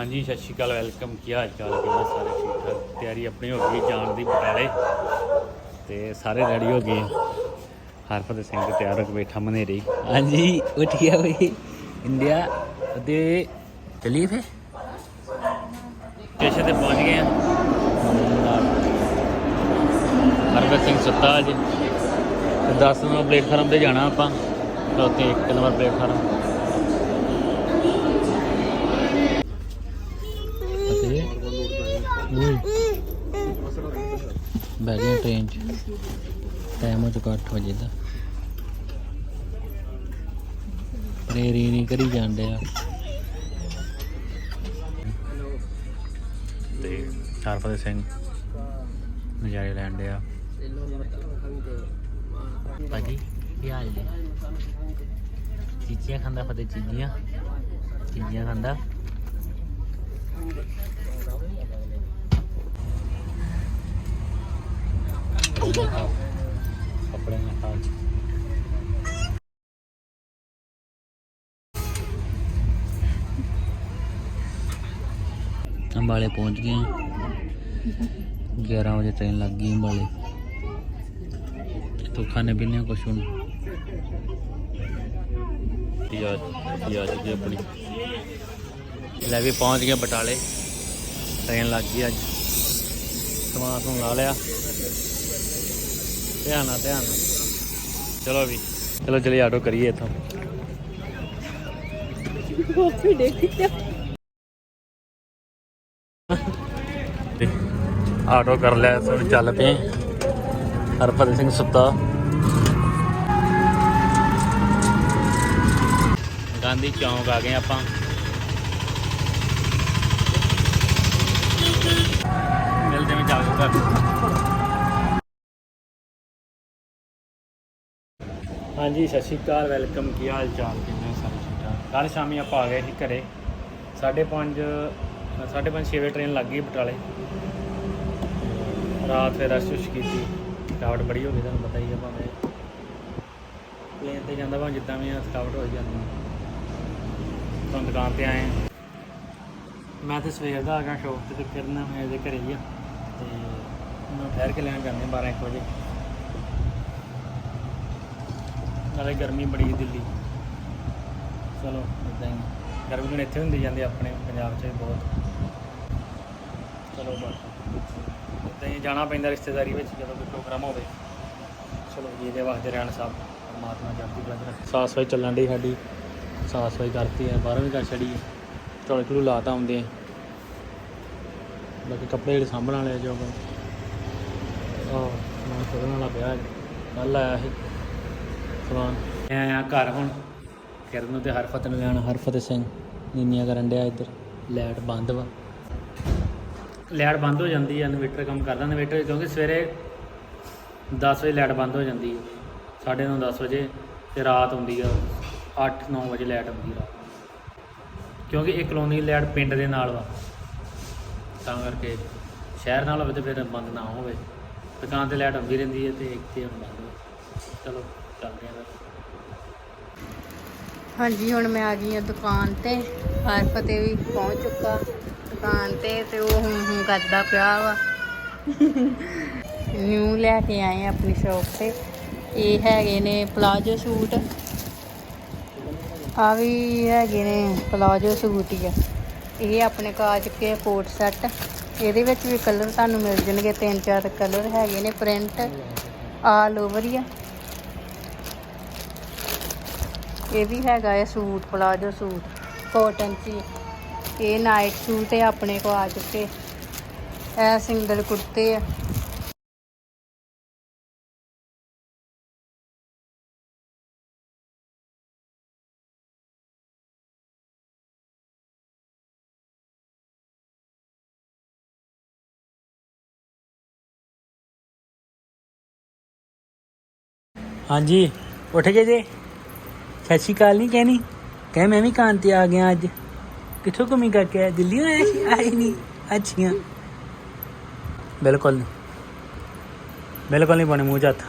ਹਾਂਜੀ ਸਤਿ ਸ਼੍ਰੀ ਅਕਾਲ ਵੈਲਕਮ। ਕੀ ਹਾਲ ਚਾਲ? ਕਿਵੇਂ ਸਾਰੇ ਠੀਕ ਠਾਕ? ਤਿਆਰੀ ਆਪਣੀ ਹੋ ਗਈ ਜਾਣ ਦੀ ਬਟਾਲੇ। ਤੇ ਸਾਰੇ ਰੈਡੀ ਹੋ ਗਏ। ਹਰਫਤ ਸਿੰਘ ਤਿਆਰ ਹੋ ਕੇ ਬੈਠਾ ਮਨੇਰੀ। ਹਾਂਜੀ ਉੱਠ ਗਿਆ ਬਈ। ਇੰਡੀਆ ਤੇ ਚਲੀਏ ਫੇ ਸਟੇਸ਼ਨ ਤੇ ਪਹੁੰਚ ਗਏ ਆ। ਹਰਫਤ ਸਿੰਘ ਸੁੱਤਾ ਅੱਜ। ਤੇ 10 ਨੰਬਰ ਪਲੇਟਫਾਰਮ ਤੇ ਜਾਣਾ ਆਪਾਂ। ਚੌਥੇ 1 ਨੰਬਰ ਪਲੇਟਫਾਰਮ। ਓਏ। ਬਹਿ ਗਏ ਟ੍ਰੇਨ 'ਚ। ਟਾਈਮ ਹੋ ਚੁੱਕਾ 8 ਵਜੇ ਦਾ। ਰੇਰੀ ਨਹੀਂ ਕਰੀ ਜਾਂਦੇ ਆ ਤੇ ਹਰਪਤ ਸਿੰਘ ਨਜ਼ਾਰੇ ਲੈਣ ਦੇ ਆ ਭਾਜੀ ਕੀ ਹਾਲ ਜੀ? ਚੀਜ਼ੀਆਂ ਖਾਂਦਾ ਫਤੇ ਚੀਜ਼ੀਆਂ ਚੀਜ਼ੀਆਂ ਖਾਂਦਾ? ਕੱਪੜੇ ਨਾ ਖਾ ਅੰਬਾਲੇ ਪਹੁੰਚ ਗਏ ਹਾਂ। 11 ਵਜੇ ਟ੍ਰੇਨ ਲੱਗ ਗਈ ਅੰਬਾਲੇ तो खाने पीने का कुछ नहीं ਪਿਆਜ਼ ਪਿਆਜ਼ ਦੀ ਆਪਣੀ ਲੈ ਵੀ ਪਹੁੰਚ ਗਏ ਬਟਾਲੇ ਟ੍ਰੇਨ ਲੱਗ ਗਈ ਅੱਜ ਸਮਾਨ ਨੂੰ ਲਾ ਲਿਆ ਧਿਆਨ ਨਾਲ ਧਿਆਨ ਨਾਲ। ਚਲੋ ਵੀ। ਚਲੋ, ਚਲੀ ਆਟੋ ਕਰੀਏ ਇੱਥੋਂ। ਤੇ ਆਟੋ ਕਰ ਲਿਆ ਹੁਣ ਚੱਲ ਪਏ। ਹਰਪਤ ਸਿੰਘ ਸੁੱਤਾ। ਗਾਂਧੀ ਚੌਂਕ ਆ ਗਏ ਆਪਾਂ। ਮਿਲਦੇ ਹਾਂ ਜਾ ਕੇ ਹਾਂਜੀ, ਸਤਿ ਸ਼੍ਰੀ ਅਕਾਲ, ਵੈਲਕਮ, ਕੀ ਹਾਲ ਚਾਲ? ਕਿਵੇਂ ਹੋ ਸਾਰੇ ਠੀਕ ਠਾਕ? ਕੱਲ ਸ਼ਾਮੀ ਆਪਾਂ ਆ ਗਏ ਸੀ ਘਰੇ। 5:30 5:30 ਛੇ ਵਜੇ ਟ੍ਰੇਨ ਲੱਗ ਗਈ ਬਟਾਲੇ। ਰਾਤ ਫਿਰ ਰਸ਼ ਰੁਸ਼ ਕੀਤੀ। ਥਕਾਵਟ ਬੜੀ ਹੋ ਗਈ, ਤੁਹਾਨੂੰ ਪਤਾ ਹੀ ਹੈ ਭਾਵੇਂ। ਪਲੇਨ ਤੇ ਜਾਂਦਾ ਭਾਵੇਂ ਜਿੱਦਾਂ ਵੀ ਆ, ਥਕਾਵਟ ਹੋ ਹੀ ਜਾਂਦੀ ਹੈ ਤਾਂ ਦੁਕਾਨ ਤੇ ਆਏ ਮੈਂ ਤੇ ਸਵੇਰ ਦਾ ਆ ਗਿਆ ਸ਼ੌਪ ਤੇ ਤੇ ਫਿਰਨਾ ਮੈਂ ਇਹਦੇ ਘਰੇ ਹੀ ਆ। ਤੇ ਮੈਂ ਠਹਿਰ ਕੇ ਲੈਣ ਜਾਂਦੇ 12 1 ਵਜੇ। ਨਾਲੇ ਗਰਮੀ ਬੜੀ ਸੀ ਦਿੱਲੀ। ਚਲੋ ਇਦਾਂ ਹੀ। ਗਰਮੀ ਹੁਣ ਇੱਥੇ ਹੁੰਦੀ ਜਾਂਦੀ ਆਪਣੇ ਪੰਜਾਬ 'ਚ ਵੀ ਬਹੁਤ। ਚਲੋ ਬਸ। ਇਦਾਂ ਹੀ ਜਾਣਾ ਪੈਂਦਾ ਰਿਸ਼ਤੇਦਾਰੀ ਵਿੱਚ, ਜਦੋਂ ਕੋਈ ਪ੍ਰੋਗਰਾਮ ਹੋਵੇ। ਚਲੋ ਜੀ, ਇਹਦੇ ਵਾਸਤੇ ਰਹਿਣ ਸਾਹਿਬ, ਪਰਮਾਤਮਾ ਜਲਦੀ ਬਲੰਦ ਰੱਖੇ। ਸਾਫ਼ ਸਫ਼ਾਈ ਚੱਲਣ ਦੀ ਸਾਡੀ। ਸਾਫ਼ ਸਫ਼ਾਈ ਕਰਤੀ ਹੈ ਬਾਹਰੋਂ ਵੀ ਕਰ ਛੜੀ ਹੈ ਝੋਲੇ ਝੂਲੇ ਲਾਤਾ ਆਉਂਦੇ ਆ। ਬਾਕੀ ਕੱਪੜੇ ਜਿਹੜੇ ਸਾਂਭਣ ਵਾਲੇ ਜੋ ਆਹ, ਮੈਂ ਸੋਹਣ ਵਾਲਾ ਪਿਆ ਕੱਲ ਆਇਆ ਸੀ। ਸਮਾਨ ਮੈਂ ਆਇਆ ਘਰ ਹੁਣ। ਕਿਰਨ ਤੇ ਹਰਫਤ ਨੂੰ ਲੈਣ ਹਰਫਤ ਸਿੰਘ, ਨੀਨੀਆਂ ਕਰਨ ਡਿਆ ਇੱਧਰ। ਲਾਈਟ ਬੰਦ ਵਾ। ਲਾਈਟ ਬੰਦ ਹੋ ਜਾਂਦੀ ਹੈ ਇਨਵੇਟਰ ਕੰਮ ਕਰਦਾ। ਇਨਵੇਟਰ ਕਿਉਂਕਿ ਸਵੇਰੇ 10 ਵਜੇ ਲਾਈਟ ਬੰਦ ਹੋ ਜਾਂਦੀ ਹੈ ਸਾਢੇ ਨੌ 10 ਵਜੇ ਤੇ ਰਾਤ ਹੁੰਦੀ ਆ। 8-9 ਵਜੇ ਲਾਈਟ ਆਉਂਦੀ ਰਾਤ ਕਿਉਂਕਿ ਇਹ ਕਲੋਨੀ ਲਾਈਟ ਪਿੰਡ ਦੇ ਨਾਲ ਵਾ। ਤਾਂ ਕਰਕੇ ਸ਼ਹਿਰ ਨਾਲ ਹੋਵੇ ਤੇ ਫਿਰ ਬੰਦ ਨਾ ਹੋਵੇ। ਦੁਕਾਨ ਤੇ ਲਾਈਟ ਆਉਂਦੀ ਰਹਿੰਦੀ ਹੈ ਤੇ ਇੱਥੇ ਹੁਣ ਬੰਦ ਵਾ ਚਲੋ। ਚੱਲਦੇ ਹਾਂ ਹਾਂਜੀ, ਹੁਣ ਮੈਂ ਆ ਗਈ ਆ ਦੁਕਾਨ ਤੇ। ਹਰ 'ਤੇ ਵੀ ਪਹੁੰਚ ਚੁੱਕਾ ਦੁਕਾਨ ਤੇ ਤੇ ਉਹ ਹੁਣ ਹੁਣ ਕਰਦਾ ਪਿਆ ਵਾ। ਨਿਊ ਲੈ ਕੇ ਆਏ ਆ ਆਪਣੀ ਸ਼ੌਪ ਤੇ। ਇਹ ਹੈਗੇ ਨੇ ਪਲਾਜੋ ਸੂਟ। ਆ ਵੀ ਹੈਗੇ ਨੇ ਪਲਾਜੋ ਸੂਟ ਹੀ ਆ। ਇਹ ਆਪਣੇ ਕਾਜ ਕੇ ਕੋਟ ਸੈੱਟ। ਇਹਦੇ ਵਿੱਚ ਵੀ ਕਲਰ ਤੁਹਾਨੂੰ ਮਿਲ ਜਾਣਗੇ, ਤਿੰਨ ਚਾਰ ਕਲਰ ਹੈਗੇ ਨੇ ਪ੍ਰਿੰਟ। ਆਲ ਓਵਰ ਹੀ ਆ। ਇਹ ਵੀ ਹੈਗਾ ਹੈ ਸੂਟ, ਪਲਾਜੋ ਸੂਟ ਕਾਟਨ ਸੀ ਇਹ ਨਾਈਟ ਸੂਟ ਹੈ ਆਪਣੇ ਕੋ ਆ ਚੁੱਕੇ। ਇਹ ਸਿੰਗਲ ਕੁੜਤੇ ਆ। ਹਾਂਜੀ, ਉੱਠ ਗਏ ਜੇ? ਸਤਿ ਸ਼੍ਰੀ ਅਕਾਲ ਨਹੀਂ ਕਹਿਣੀ। ਕਹਿ ਮੈਂ ਵੀ ਕਾਂ ਤੇ ਆ ਗਿਆ ਅੱਜ। ਕਿੱਥੋਂ ਘੁੰਮੀ ਕਰਕੇ ਆਇਆ? ਦਿੱਲੀ ਆਇਆ ਸੀ? ਆਈ ਨਹੀਂ ਅੱਛੀਆਂ। ਬਿਲਕੁਲ ਨਹੀਂ ਬਿਲਕੁਲ ਨਹੀਂ ਪਾਣੇ ਮੂੰਹ 'ਚ ਹੱਥ।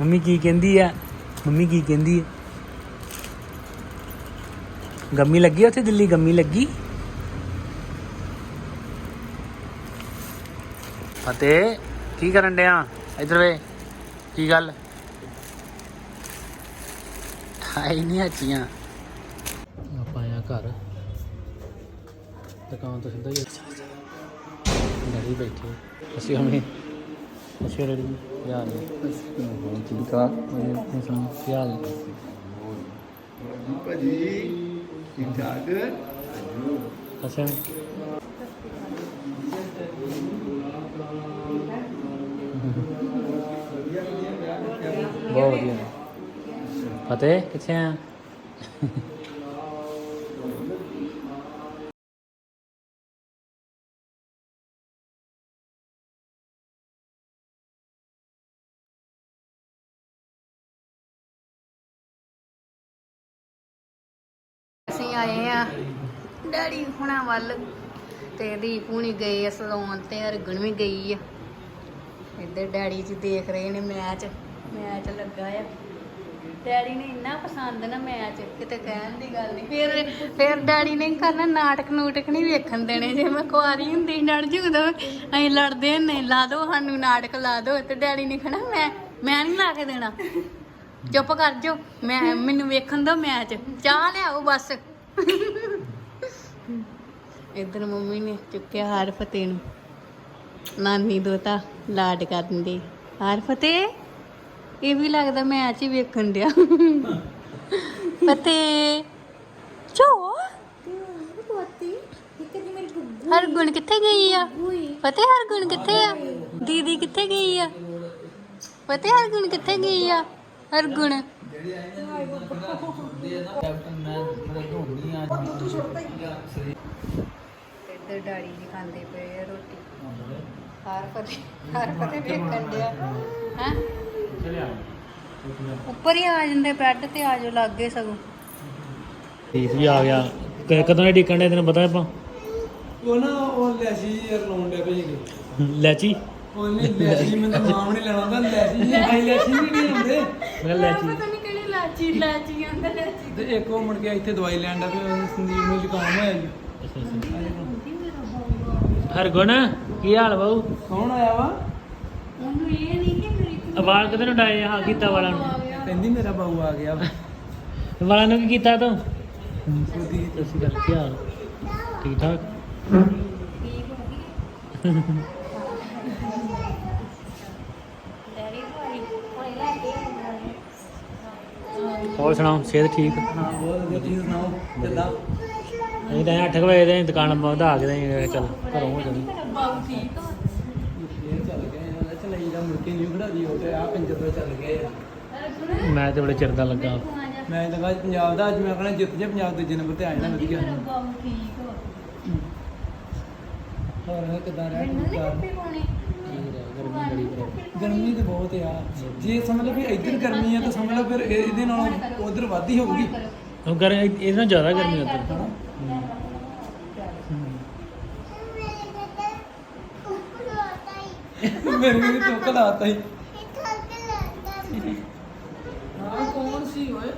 ਮੰਮੀ ਕੀ ਕਹਿੰਦੀ ਆ? ਮੰਮੀ ਕੀ ਕਹਿੰਦੀ ਆ? ਗੰਮੀ ਲੱਗੀ ਉੱਥੇ ਦਿੱਲੀ? ਗੰਮੀ ਲੱਗੀ? ਫਤਿਹ, ਕੀ ਕਰਨ ਡਿਆ? ਇਧਰ ਵੇ, ਕੀ ਗੱਲ? ਠਾਈ ਨਹੀਂ ਅੱਛੀਆਂ ਆਪਾਂ ਆਇਆ ਘਰ। ਦੁਕਾਨ ਤੋਂ ਸਿੱਧਾ ਹੀ ਡੈਡੀ ਬੈਠੇ। ਅਸੀਂ ਹੁਣੇ ਅਸੀਂ ਰੈਡੀ ਯਾਰ। ਠੀਕ ਆ ਮੈਂ ਸੁਣ ਕੀ ਹਾਲ ਹੈ ਭਾਜੀ ਠੀਕ ਠਾਕ? ਅੱਛਾ। ਬਹੁਤ ਵਧੀਆ। ਫਤਿਹ ਕਿੱਥੇ ਆ ਅਸੀਂ ਆਏ ਆ ਡੈਡੀ ਹੁਣਾਂ ਵੱਲ ਤੇ ਦੀਪ ਹੁਣੀ ਗਏ ਆ ਸਲੂਨ ਤੇ ਹਰਗਣ ਵੀ ਗਈ ਆ। ਇੱਧਰ ਡੈਡੀ ਜੀ ਦੇਖ ਰਹੇ ਨੇ ਮੈਚ ਮੈਚ ਲੱਗਾ ਆ। ਡੈਡੀ ਨੇ ਇੰਨਾ ਪਸੰਦ ਨਾ ਮੈਚ, ਕਿਤੇ ਕਹਿਣ ਦੀ ਗੱਲ ਨਹੀਂ ਫਿਰ ਫਿਰ ਡੈਡੀ ਨੇ ਕਰਨਾ ਨਾਟਕ ਨੂਟਕ ਨਹੀਂ ਵੇਖਣ ਦੇਣੇ, ਜੇ ਮੈਂ ਕੁਆਰੀ ਹੁੰਦੀ ਸੀ ਡੜ ਜੂ ਉਦੋਂ ਅਸੀਂ ਲੜਦੇ ਨੇ ਲਾ ਦੋ ਸਾਨੂੰ ਨਾਟਕ ਲਾ ਦੋ, ਤੇ ਡੈਡੀ ਨੇ ਕਹਣਾ, ਮੈਂ ਮੈਂ ਨਹੀਂ ਲਾ ਕੇ ਦੇਣਾ। ਚੁੱਪ ਕਰ ਜਾਓ, ਮੈਂ, ਮੈਨੂੰ ਵੇਖਣ ਦੋ ਮੈਚ, ਚਾਹ ਲਿਆਓ ਬਸ। ਇਧਰ ਮੰਮੀ ਨੇ ਚੁੱਕਿਆ ਹਾਰ ਫਤਿਹ ਨੂੰ। ਨਾਨੀ ਦੋਤਾ ਲਾਡ ਕਰਨ ਦੀ ਹਾਰ ਫਤਿਹ? ਇਹ ਵੀ ਲੱਗਦਾ ਮੈਚ ਹੀ ਵੇਖਣ ਡਿਆ। ਫਤਿਹ ਚੋ ਹਰਗੁਣ ਕਿੱਥੇ ਗਈ ਆ? ਫਤਿਹ ਹਰਗੁਣ ਕਿੱਥੇ ਆ? ਦੀਦੀ ਕਿੱਥੇ ਗਈ ਆ? ਫਤਿਹ ਹਰਗੁਣ ਕਿੱਥੇ ਗਈ ਆ? ਹਰਗੁਣ। ਇੱਧਰ ਡਾੜੀ ਜੀ ਖਾਂਦੇ ਪਏ ਆ ਰੋਟੀ। ਹਰ ਫਤਿਹ ਹਰ ਫਤਿਹ ਵੇਖਣ ਡਿਆ। ਹੈ? ਉੱਪਰ ਹੀ ਆ ਜਾਂਦੇ ਬੈੱਡ ਤੇ ਆ ਜਾਓ ਲੱਗੇ ਸਗੋਂ। ਦੀਪ ਵੀ ਆ ਗਿਆ। ਕ- ਕਦੋਂ ਇਹ ਡਿੱਕਣ ਦੇ ਤੈਨੂੰ ਪਤਾ ਆਪਾਂ? ਉਹ ਨਾ ਉਹ ਲੈਸੀ ਯਾਰ ਲਾਉਣ ਦੇ ਭਈ ਲੈਚੀ? ਉਹਨੇ ਲੈਸੀ ਮੈਨੂੰ ਨਾਮ ਨਹੀਂ ਲੈਣਾ ਹੁੰਦਾ। ਲੈਸੀ ਜੀ ਭਾਈ ਲੈਸੀ ਵੀ ਨਹੀਂ ਹੁੰਦੇ ਮੈਂ ਲੈਚੀ ਪਤਾ ਨਹੀਂ ਕਿਹੜੀ ਲਾਚੀ ਲਾਚੀ ਆਂਦਾ ਲਾਚੀ। ਤੇ ਇੱਕ ਉਹ ਮੁੜ ਕੇ ਇੱਥੇ ਦਵਾਈ ਲੈਣ ਦਾ ਫਿਰ ਸੰਦੀਪ ਨੂੰ ਜ਼ੁਕਾਮ ਹੋਇਆ ਜੀ। ਹਰਗੁਣ ਕੀ ਹਾਲ ਬਾਊ? ਕੌਣ ਆਇਆ ਵਾ? ਉਹਨੂੰ ਇਹ ਨਹੀਂ ਆਵਾਜ਼ ਕਿਤੇ ਨੂੰ ਡਾਏ ਹਾਂ ਕੀਤਾ ਵਾਲਾਂ ਨੂੰ। ਕਹਿੰਦੀ ਮੇਰਾ ਬਾਊ ਆ ਗਿਆ। ਵਾ ਵਾਲਾਂ ਨੂੰ ਕੀ ਕੀਤਾ ਤੂੰ? ਉਹਦੀ ਤੁਸੀਂ ਕਰ ਕੀ ਹਾਲ? ਠੀਕ ਠਾਕ? ਹੋਰ ਸੁਣਾਓ ਸਿਹਤ ਠੀਕ? ਹਾਂ ਬਹੁਤ ਵਧੀਆ ਤੁਸੀਂ ਸੁਣਾਓ ਕਿੱਦਾਂ? ਅਸੀਂ ਤਾਂ 8 ਵਜੇ ਦੇ ਦੁਕਾਨ ਵਧਾ ਕੇ ਦੇ ਚੱਲ ਘਰੋਂ ਹੋ ਜਾਣੀ। ਬਾਬੂ ਠੀਕ ਆ। ਮੁੜ ਕੇ ਨਹੀਂ ਤੇ ਆ ਚੱਲ ਆ। ਮੈਂ ਤੇ ਬੜੇ ਚਿਰ ਦਾ ਲੱਗਾ। ਮੈਂ ਤਾਂ ਪੰਜਾਬ ਦਾ ਅੱਜ ਮੈਂ ਕਹਣਾ ਜਿੱਤ ਜੇ ਪੰਜਾਬ ਦੂਜੇ ਨੰਬਰ ਤੇ ਆ ਜਾਣਾ ਵਧੀਆ। ਆ ਹੋਰ ਕਿੱਦਾਂ ਰਹਿ ਗਰਮੀ ਬੜੀ ਬੜੀ ਗਰਮੀ ਤੇ ਬਹੁਤ ਆ। ਜੇ ਸਮਝ ਲਓ ਵੀ ਇੱਧਰ ਗਰਮੀ ਆ ਤਾਂ ਸਮਝ ਲਓ ਫਿਰ ਇਹ- ਇਹਦੇ ਨਾਲ ਉਧਰ ਵੱਧ ਹੀ ਹੋਊਗੀ। ਉਹ ਗਰ ਇਹਦੇ ਨਾਲ ਜ਼ਿਆਦਾ ਗਰਮੀ ਉੱਧਰ। ਮੇਰੇ ਵੀ ਤੁੱਕ ਲਾਤਾ ਹੀ ਹਾਂ ਕੌਣ ਸੀ ਓਏ?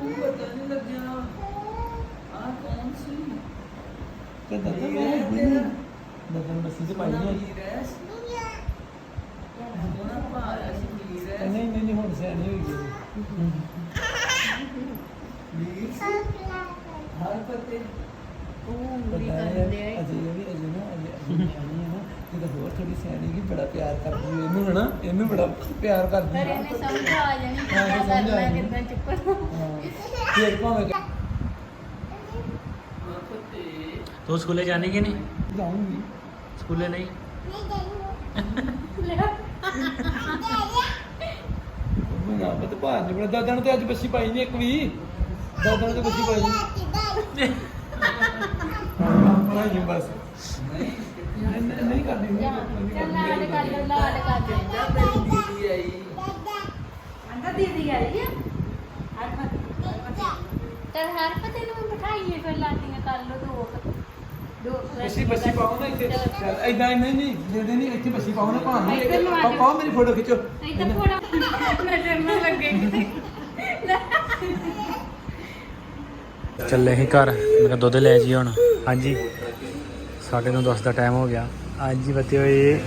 ਉਹ ਪਤਾ ਨਹੀਂ ਲੱਗਿਆ। ਆ ਕੌਣ ਸੀ? ਤੇ ਦਦਨ ਮੈਂ ਬਸੀ ਚ ਪਾਈ ਨਹੀਂ ਨਹੀਂ ਨਹੀਂ ਨਹੀਂ ਹੁਣ ਸਿਆਣੀ ਹੋਈ ਗਈ। ਹਰ ਪਤੇ ਉਹ ਵੀ ਕਰਦੇ ਆ ਅਜੇ ਵੀ ਅਜੇ ਨਾ ਅਜੇ ਅਜੇ ਨਿਆਣੀ ਹੈ ਨਾ ਜਦੋਂ ਹੋਰ ਥੋੜੀ ਸਿਆਣੀ ਕੀ ਬੜਾ ਪਿਆਰ ਕਰਦੀ ਹੈ ਇਹਨੂੰ ਹਨਾ? ਇਹਨੂੰ ਬੜਾ ਪਿਆਰ ਕਰਦੀ ਪਰ ਹੈ ਇਹਨੇ ਸਮਝ ਆ ਜਾਣੀ ਹਾਂ, ਕਿੱਦਾਂ ਕਰਨਾ। ਕਿੱਦਾਂ ਚੁੱਪ ਹਾਂ। ਫਿਰ ਭਾਵੇਂ ਕਿ ਤੂੰ ਸਕੂਲੇ ਜਾਣੀ ਕਿ ਨਹੀਂ? ਜਾਊਂਗੀ। ਸਕੂਲੇ ਨਹੀਂ? ਉਹ ਨਾ ਪਤ ਬਾਹਰ ਨਹੀਂ ਬੜਾ ਦਾਦਾ ਨੂੰ ਤੇ ਅੱਜ ਬੱਸੀ ਪਾਈ ਨਹੀਂ ਇੱਕ ਵੀ। ਦਾਦਾ ਨੂੰ ਤੇ ਬੱਸੀ ਪਾਈ ਨਹੀਂ। ਨਹੀਂ ਬਸ। ਨਹੀਂ ਨਹੀਂ ਨਹੀਂ ਕਰਨੀ ਨਹੀਂ ਚੱਲ ਲਾਡ ਕਰ ਲਓ ਲਾਡ ਕਰ ਦਿਓ ਦੀਦੀ ਆਈ ਅੰਦਰ ਦੀਦੀ ਆਈ ਆ ਹਰ ਫਤ ਤੇ ਹਰ ਫਤ ਨੂੰ ਬਿਠਾਈਏ ਫਿਰ ਲਾਟੀਆਂ ਕਰ ਲਓ ਦੋ ਕੁ। ਦੋ ਕੁ ਬੱਸੀ ਬੱਸੀ ਪਾਓ ਨਾ ਇੱਥੇ। ਐਦਾਂ ਨਹੀਂ ਨਹੀਂ ਦੇ ਦੇ ਨਹੀਂ ਇੱਥੇ ਬੱਸੀ ਪਾਓ ਨਾ ਭਾਂ ਇੱਧਰ ਨੂੰ ਆ ਜਾਓ। ਪਾਓ ਮੇਰੀ ਫੋਟੋ ਖਿੱਚੋ। ਇੱਧਰ ਥੋੜਾ ਨਜ਼ਰ ਨਾ ਲੱਗੇ ਕਿਤੇ। ਚੱਲੇ ਹੀ ਘਰ। ਮੈਂ ਕਿਹਾ ਦੁੱਧ ਲੈ ਜੀ ਹੁਣ। ਹਾਂਜੀ। ਸਾਢੇ ਨੂੰ ਦਸ ਦਾ ਟਾਈਮ ਹੋ ਗਿਆ। ਅੱਜ ਹੀ ਬੱਤੇ ਹੋਏ